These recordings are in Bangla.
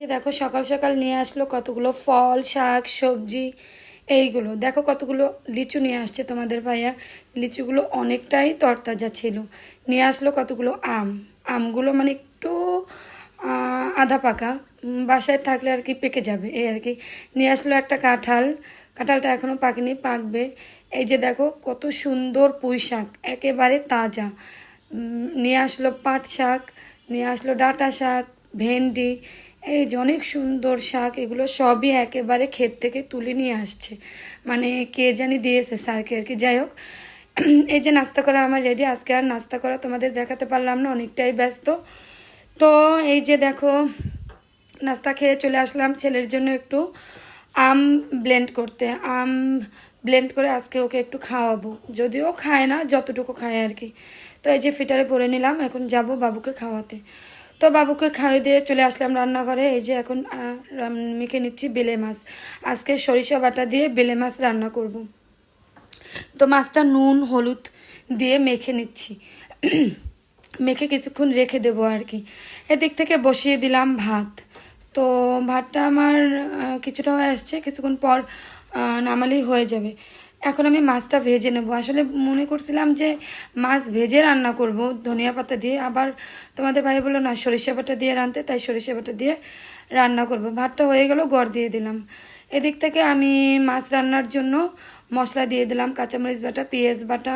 দেখো, সকাল সকাল নিয়ে আসলো কতগুলো ফল, শাক, সবজি, এইগুলো। দেখো কতগুলো লিচু নিয়ে আসছে তোমাদের ভাইয়া। লিচুগুলো অনেকটাই তরতাজা ছিল। নিয়ে আসলো কতগুলো আম। আমগুলো মানে একটু আধা পাকা। বাসায় থাকলে আর কি পেকে যাবে, এই আর কি। নিয়ে আসলো একটা কাঁঠাল। কাঁঠালটা এখনও পাকেনি, পাকবে। এই যে দেখো, কত সুন্দর পুঁই শাক, একেবারে তাজা। নিয়ে আসলো পাট শাক, নিয়ে আসলো ডাঁটা শাক, ভেন্ডি এই যে অনেক সুন্দর শাক, এগুলো সবই একেবারে ক্ষেত থেকে তুলে নিয়ে আসছে। মানে কে জানি দিয়েছে স্যারকে আর কি। যাই হোক, এই যে নাস্তা করা আমার রেডি আজকে আর নাস্তা করা তোমাদের দেখাতে পারলাম না, অনেকটাই ব্যস্ত। তো এই যে দেখো, নাস্তা খেয়ে চলে আসলাম ছেলের জন্য একটু আম ব্লেন্ড করতে। আম ব্লেন্ড করে আজকে ওকে একটু খাওয়াবো। যদিও খায় না, যতটুকু খায় আর কি। তো এই যে ফিটারে ভরে নিলাম, এখন যাব বাবুকে খাওয়াতে। তো বাবুকে খাওয়াই দিয়ে চলে আসলাম রান্নাঘরে। এই যে এখন মেখে নিচ্ছি বেলে মাছ। আজকে সরিষা বাটা দিয়ে বেলে মাছ রান্না করব। তো মাছটা নুন, হলুদ দিয়ে মেখে নিচ্ছি। মেখে কিছুক্ষণ রেখে দেবো আর কি। এদিক থেকে বসিয়ে দিলাম ভাত। তো ভাতটা আমার কিছুটা হয়ে আসছে, কিছুক্ষণ পর নামালেই হয়ে যাবে। এখন আমি মাছটা ভেজে নেব। আসলে মনে করছিলাম যে মাছ ভেজে রান্না করব ধনিয়া পাতা দিয়ে। আবার তোমাদের ভাই বলল, না, সরিষা বাটা দিয়ে রানতে তাই সরিষা বাটা দিয়ে রান্না করব। ভাতটা হয়ে গেল, গড় দিয়ে দিলাম। এদিক থেকে আমি মাছ রান্নার জন্য মশলা দিয়ে দিলাম। কাঁচামরিচ বাটা, পেঁয়াজ বাটা,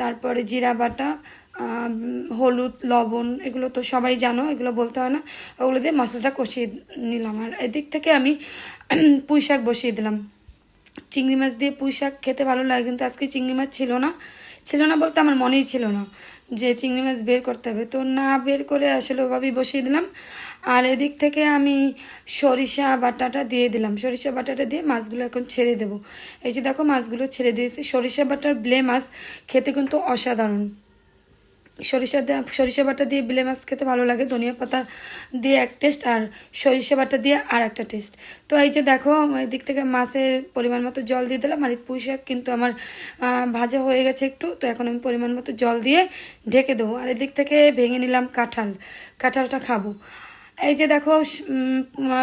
তারপরে জিরা বাটা হলুদ, লবণ, এগুলো তো সবাই জানো, এগুলো বলতে হয় না। ওগুলো দিয়ে মশলাটা কষিয়ে নিলাম। আর এদিক থেকে আমি পুঁই শাক বসিয়ে দিলাম। চিংড়ি মাছ দিয়ে পুঁই শাক খেতে ভালো লাগে, কিন্তু আজকে চিংড়ি মাছ ছিল না। ছিল না বলতে আমার মনেই ছিল না যে চিংড়ি মাছ বের করতে হবে। তো না বের করে আসলে ওভাবেই বসিয়ে দিলাম। আর এদিক থেকে আমি সরিষা বাটাটা দিয়ে দিলাম। সরিষা বাটাটা দিয়ে মাছগুলো এখন ছেড়ে দেবো। এই যে দেখো মাছগুলো ছেড়ে দিয়েছি। সরিষা বাটার ব্লে মাছ খেতে কিন্তু অসাধারণ। সরিষা দিয়ে, সরিষা বাটা দিয়ে বিলে মাছ খেতে ভালো লাগে, ধনিয়া পাতা দিয়ে এক টেস্ট আর সরিষা বাটা দিয়ে আর একটা টেস্ট তো এই যে দেখো এদিক থেকে মাছের পরিমাণ মতো জল দিয়ে দিলাম, আর এই পুঁই শাক কিন্তু আমার ভাজা হয়ে গেছে একটু, তো এখন আমি পরিমাণ মতো জল দিয়ে ঢেকে দেবো। আর এদিক থেকে ভেঙে নিলাম কাঁঠাল, কাঁঠালটা খাব। এই যে দেখো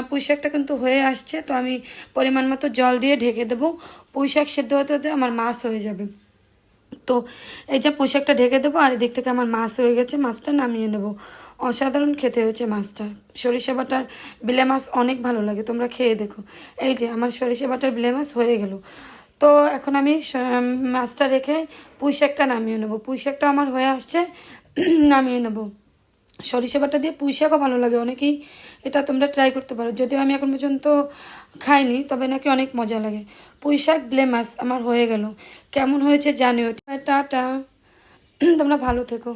পুঁই শাকটা কিন্তু হয়ে আসছে, তো আমি পরিমাণ মতো জল দিয়ে ঢেকে দেবো। পুঁই শাক সেদ্ধ হতে হতে আমার মাছ হয়ে যাবে। তো এই যে পোশাকটা ঢেকে দেবো আর এদিক থেকে আমার মাছ হয়ে গেছে, মাছটা নামিয়ে নেব। অসাধারণ খেতে হয়েছে মাছটা। সরিষা বাটার বিলে মাছ অনেক ভালো লাগে, তোমরা খেয়ে দেখো। এই যে আমার সরিষা বাটার বিলে মাছ হয়ে গেল। তো এখন আমি মাছটা রেখে পুঁইশাকটা নামিয়ে নেব। পুঁই শাকটা আমার হয়ে আসছে, নামিয়ে নেব। সরিষা বাটা দিয়ে পুঁই শাকও ভালো লাগে। অনেকেই এটা তোমরা ট্রাই করতে পারো। যদিও আমি এখন পর্যন্ত খাইনি, তবে নাকি অনেক মজা লাগে। পুঁই শাক ব্লে মাছ আমার হয়ে গেল। কেমন হয়েছে জানিও। টাটা। তোমরা ভালো থেকো।